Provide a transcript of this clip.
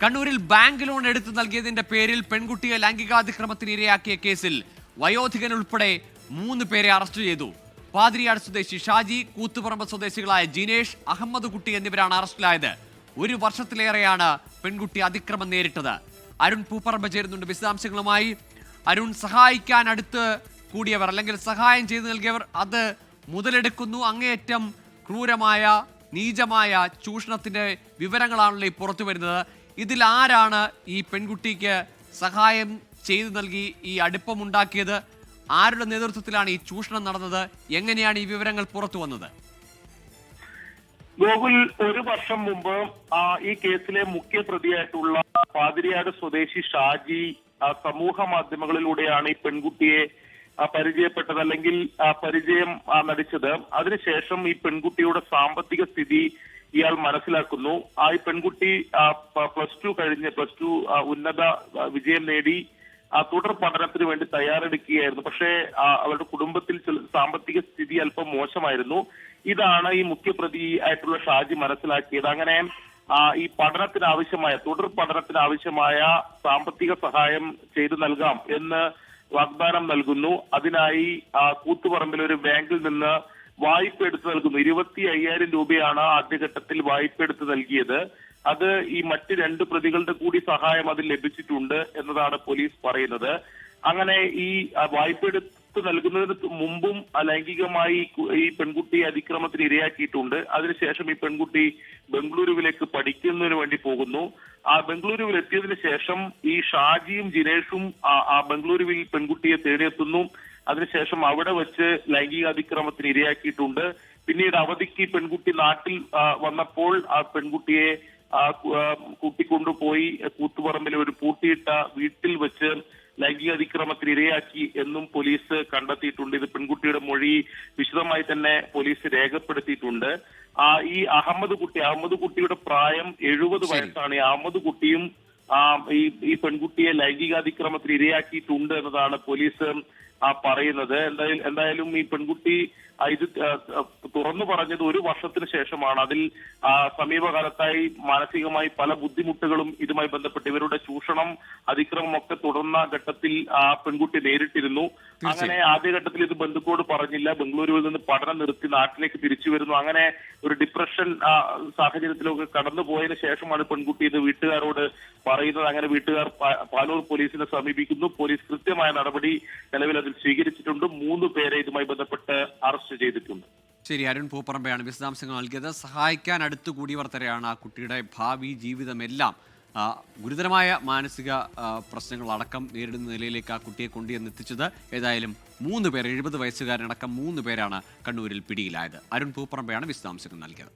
കണ്ണൂരിൽ bank loan എടുത്തു നൽകിയതിന്റെ പേരിൽ പെൺകുട്ടിയെ ലൈംഗികാതിക്രമത്തിന് ഇരയാക്കിയ കേസിൽ വയോധികൻ ഉൾപ്പെടെ മൂന്ന് പേരെ അറസ്റ്റ് ചെയ്തു. പാതിരിയാട് സ്വദേശി ഷാജി കൂത്തുപറമ്പ് സ്വദേശികളായ ജിനേഷ് അഹമ്മദ് കുട്ടി എന്നിവരാണ് അറസ്റ്റിലായത്. ഒരു വർഷത്തിലേറെയാണ് പെൺകുട്ടി അതിക്രമം നേരിട്ടത്. അരുൺ പൂപ്പറമ്പ് ചേരുന്നുണ്ട്. വിശദാംശങ്ങളുമായി അരുൺ സഹായിക്കാൻ അടുത്ത് കൂടിയവർ അല്ലെങ്കിൽ സഹായം ചെയ്തു നൽകിയവർ അത് മുതലെടുക്കുന്നു. അങ്ങേയറ്റം ക്രൂരമായ നീചമായ ചൂഷണത്തിന്റെ വിവരങ്ങളാണല്ലോ ഈ പുറത്തു വരുന്നത്. ഇതിൽ ആരാണ് ഈ പെൺകുട്ടിക്ക് സഹായം ചെയ്തു നൽകി ഈ അടുപ്പമുണ്ടാക്കിയത്? ആരുടെ നേതൃത്വത്തിലാണ് ഈ ചൂഷണം നടന്നത്? എങ്ങനെയാണ് ഈ വിവരങ്ങൾ പുറത്തു വന്നത്? ഗോകുൽ ഒരു വർഷം മുമ്പ് ഈ കേസിലെ മുഖ്യ പ്രതിയായിട്ടുള്ള പാതിരിയാട് സ്വദേശി ഷാജി സമൂഹ മാധ്യമങ്ങളിലൂടെയാണ് ഈ പെൺകുട്ടിയെ പരിചയപ്പെട്ടത് അല്ലെങ്കിൽ പരിചയം നടിച്ചത്. അതിനുശേഷം ഈ പെൺകുട്ടിയുടെ സാമ്പത്തിക സ്ഥിതി ഇയാൾ മനസ്സിലാക്കുന്നു. ആ പെൺകുട്ടി പ്ലസ് ടു കഴിഞ്ഞ് പ്ലസ് ടു ഉന്നത വിജയം നേടി ആ തുടർ പഠനത്തിന് വേണ്ടി തയ്യാറെടുക്കുകയായിരുന്നു. പക്ഷേ അവരുടെ കുടുംബത്തിൽ സാമ്പത്തിക സ്ഥിതി അല്പം മോശമായിരുന്നു. ഇതാണ് ഈ മുഖ്യപ്രതി ആയിട്ടുള്ള ഷാജി മനസ്സിലാക്കിയത്. അങ്ങനെ ഈ പഠനത്തിന് ആവശ്യമായ തുടർ പഠനത്തിന് ആവശ്യമായ സാമ്പത്തിക സഹായം ചെയ്തു നൽകാം എന്ന് വാഗ്ദാനം നൽകുന്നു. അതിനായി കൂത്തുപറമ്പിൽ ഒരു ബാങ്കിൽ നിന്ന് വായ്പ എടുത്തു നൽകുന്നു. ഇരുപത്തി അയ്യായിരം രൂപയാണ് ആദ്യഘട്ടത്തിൽ വായ്പ എടുത്ത് നൽകിയത്. അത് ഈ മറ്റ് രണ്ട് പ്രതികളുടെ കൂടി സഹായം അതിൽ ലഭിച്ചിട്ടുണ്ട് എന്നതാണ് പോലീസ് പറയുന്നത്. അങ്ങനെ ഈ വായ്പ എടുത്ത് നൽകുന്നതിന് മുമ്പും അലൈംഗികമായി ലൈംഗികമായി ഈ പെൺകുട്ടി അതിക്രമത്തിന് ഇരയാക്കിയിട്ടുണ്ട്. അതിനുശേഷം ഈ പെൺകുട്ടി ബംഗളൂരുവിലേക്ക് പഠിക്കുന്നതിന് വേണ്ടി പോകുന്നു. ആ ബംഗളൂരുവിൽ എത്തിയതിനു ശേഷം ഈ ഷാജിയും ജിനേഷും ആ ബംഗളൂരുവിൽ പെൺകുട്ടിയെ തേടിയെത്തുന്നു. അതിനുശേഷം അവിടെ വെച്ച് ലൈംഗിക അതിക്രമത്തിന് ഇരയാക്കിയിട്ടുണ്ട്. പിന്നീട് അവധിക്ക് പെൺകുട്ടി നാട്ടിൽ വന്നപ്പോൾ ആ പെൺകുട്ടിയെ കൂട്ടിക്കൊണ്ടുപോയി കൂത്തുപറമ്പിലെ ഒരു പൂട്ടിയിട്ട വീട്ടിൽ വെച്ച് ലൈംഗിക അതിക്രമത്തിന് ഇരയാക്കി എന്നും പോലീസ് കണ്ടെത്തിയിട്ടുണ്ട്. ഇത് പെൺകുട്ടിയുടെ മൊഴി വിശദമായി തന്നെ പോലീസ് രേഖപ്പെടുത്തിയിട്ടുണ്ട്. ആ ഈ അഹമ്മദ് കുട്ടി അഹമ്മദ് കുട്ടിയുടെ പ്രായം എഴുപത്. വയസ്സാണ്. ഈ അഹമ്മദ് കുട്ടിയും ഈ ഈ പെൺകുട്ടിയെ ലൈംഗികാതിക്രമത്തിന് ഇരയാക്കിയിട്ടുണ്ട് എന്നതാണ് പോലീസ് ആ പറയുന്നത്. എന്തായാലും എന്തായാലും ഈ പെൺകുട്ടി ഇത് ആ, ആ, തുറന്നു പറഞ്ഞത് ഒരു വർഷത്തിന് ശേഷമാണ്. അതിൽ സമീപകാലത്തായി മാനസികമായി പല ബുദ്ധിമുട്ടുകളും ഇതുമായി ബന്ധപ്പെട്ട് ഇവരുടെ ചൂഷണം അതിക്രമം ഒക്കെ തുടർന്ന ഘട്ടത്തിൽ ആ പെൺകുട്ടി നേരിട്ടിരുന്നു. അങ്ങനെ ആദ്യഘട്ടത്തിൽ ഇത് ബന്ധുക്കോട് പറഞ്ഞില്ല. ബംഗളൂരുവിൽ നിന്ന് പഠനം നിർത്തി നാട്ടിലേക്ക് തിരിച്ചു വരുന്നു. അങ്ങനെ ഒരു ഡിപ്രഷൻ ആ, സാഹചര്യത്തിലൊക്കെ കടന്നു പോയതിനു ശേഷമാണ് പെൺകുട്ടി ഇത് വീട്ടുകാരോട് പറയുന്നത് അങ്ങനെ വീട്ടുകാർ പാനൂർ പോലീസിനെ സമീപിക്കുന്നു. പോലീസ് കൃത്യമായ നടപടി നിലവിൽ അതിൽ സ്വീകരിച്ചിട്ടുണ്ട്. മൂന്ന് പേരെ ഇതുമായി ബന്ധപ്പെട്ട് അറസ്റ്റ് ചെയ്തിട്ടുണ്ട്. ശരി അരുൺ പൂപ്പറമ്പയാണ് വിശദാംശങ്ങൾ നൽകിയത്. സഹായിക്കാൻ അടുത്തു കൂടിയവർ തരെയാണ് ആ കുട്ടിയുടെ ഭാവി ജീവിതമെല്ലാം ഗുരുതരമായ മാനസിക പ്രശ്നങ്ങളടക്കം നേരിടുന്ന നിലയിലേക്ക് ആ കുട്ടിയെ കൊണ്ടുവന്ന് എത്തിച്ചത് ഏതായാലും മൂന്ന് പേർ എഴുപത് വയസ്സുകാരനടക്കം മൂന്ന് പേരാണ് കണ്ണൂരിൽ പിടിയിലായത്. അരുൺ പൂപ്പറമ്പയാണ് വിശദാംശങ്ങൾ നൽകിയത്.